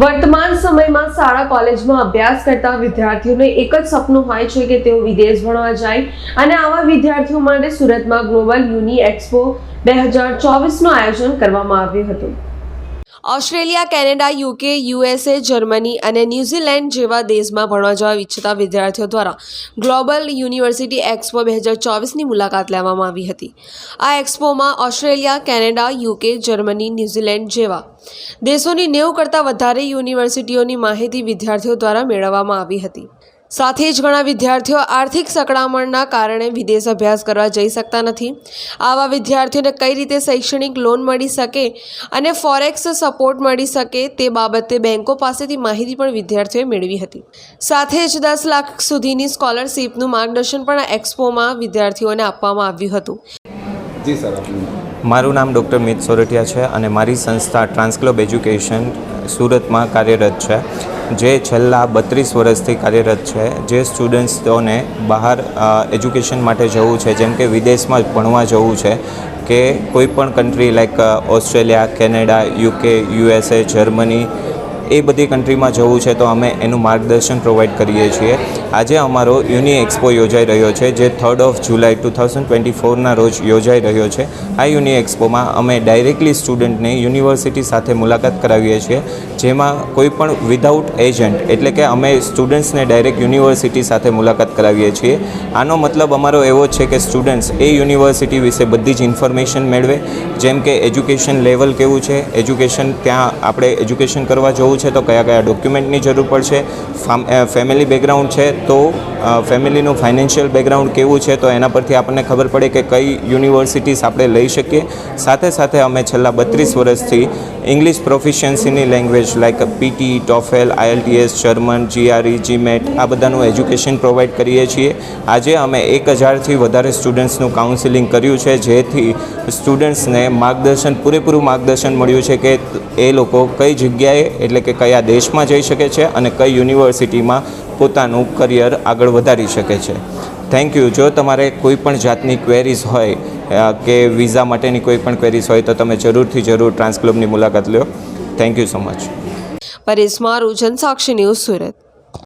વર્તમાન સમયમાં શાળા કોલેજમાં અભ્યાસ કરતા વિદ્યાર્થીઓને એક જ સપનું હોય છે કે તેઓ વિદેશ ભણવા જાય અને આવા વિદ્યાર્થીઓ માટે સુરતમાં ગ્લોબલ યુની એક્સપો બે હજાર ચોવીસનું આયોજન કરવામાં આવ્યું હતું. Australia, Canada, UK, USA, Germany અને ન્યૂઝીલેન્ડ જેવા દેશમાં ભણવા જવા ઈચ્છતા વિદ્યાર્થીઓ દ્વારા ગ્લોબલ યુનિવર્સિટી એક્સપો બે હજાર ચોવીસની મુલાકાત લેવામાં આવી હતી. આ એક્સપોમાં Australia, Canada, UK, Germany, New Zealand જેવા દેશોની નેવું કરતાં વધારે યુનિવર્સિટીઓની માહિતી વિદ્યાર્થીઓ દ્વારા મેળવવામાં આવી હતી. સાથે જ ઘણા વિદ્યાર્થીઓ આર્થિક સકળામણના કારણે વિદેશ અભ્યાસ કરવા જઈ શકતા નથી. આવા વિદ્યાર્થીઓને કઈ રીતે શૈક્ષણિક લોન મળી શકે અને ફોરેક્સ સપોર્ટ મળી શકે તે બાબતે બેન્કો પાસેથી માહિતી પણ વિદ્યાર્થીઓએ મેળવી હતી. સાથે જ દસ લાખ સુધીની સ્કોલરશીપનું માર્ગદર્શન પણ આ એક્સપોમાં વિદ્યાર્થીઓને આપવામાં આવ્યું હતું. જી સર મારું નામ ડૉક્ટર મિત સોરઠિયા છે અને મારી સંસ્થા ટ્રાન્સક્લબ એજ્યુકેશન સુરતમાં કાર્યરત છે. જે છેલ્લા બત્રીસ વર્ષથી કાર્યરત છે, જે સ્ટુડન્ટ્સોને બહાર એજ્યુકેશન માટે જવું છે, જેમ કે વિદેશમાં ભણવા જવું છે, કે કોઈ પણ country like Australia, Canada, UK, USA, Germany એ બધી કન્ટ્રીમાં જવું છે તો અમે એનું માર્ગદર્શન પ્રોવાઈડ કરીએ છીએ. આજે અમારો યુનિ એક્સપો યોજાઈ રહ્યો છે, જે third of July two thousand twenty ફોરના રોજ યોજાઈ રહ્યો છે. આ યુનિ એક્સપોમાં અમે ડાયરેક્ટલી સ્ટુડન્ટને યુનિવર્સિટી સાથે મુલાકાત કરાવીએ છીએ, જેમાં કોઈ પણ વિધાઉટ એજન્ટ એટલે કે અમે સ્ટુડન્ટ્સને ડાયરેક્ટ યુનિવર્સિટી સાથે મુલાકાત કરાવીએ છીએ. આનો મતલબ અમારો એવો છે કે સ્ટુડન્ટ્સ એ યુનિવર્સિટી વિશે બધી જ ઇન્ફોર્મેશન મેળવે. જેમ કે એજ્યુકેશન લેવલ કેવું છે એજ્યુકેશન ત્યાં આપણે એજ્યુકેશન કરવા જવું છે તો કયા કયા ડોક્યુમેન્ટની જરૂર પડશે? ફેમિલી બેકગ્રાઉન્ડ છે તો ફેમિલીનું ફાઇનાન્શિયલ બેકગ્રાઉન્ડ કેવું છે તો એના પરથી આપણને ખબર પડે કે કઈ યુનિવર્સિટીઝ આપણે લઈ શકીએ. સાથે સાથે અમે છેલ્લા બત્રીસ વર્ષથી English પ્રોફિશિયન્સીની language like PT TOEFL IELTS German GRE GMAT આ બધાનું એજ્યુકેશન પ્રોવાઈડ કરીએ છીએ. આજે અમે એક હજારથી વધારે સ્ટુડન્ટ્સનું કાઉન્સિલિંગ કર્યું છે, જેથી સ્ટુડન્ટ્સને માર્ગદર્શન, પૂરેપૂરું માર્ગદર્શન મળ્યું છે કે એ લોકો કઈ જગ્યાએ, એટલે કે કયા દેશમાં જઈ શકે છે અને કઈ યુનિવર્સિટીમાં પોતાનું કરિયર આગળ વધારી શકે છે. થેન્ક યુ જો તમારે કોઈ પણ જાતની ક્વેરીઝ હોય કે વિઝા માટેની કોઈ પણ ક્વેરીઝ હોય તો તમે જરૂરથી જરૂર ટ્રાન્સક્લબની મુલાકાત લો. Thank you so much Paresh મારું, જનસાક્ષી ન્યૂઝ સુરત.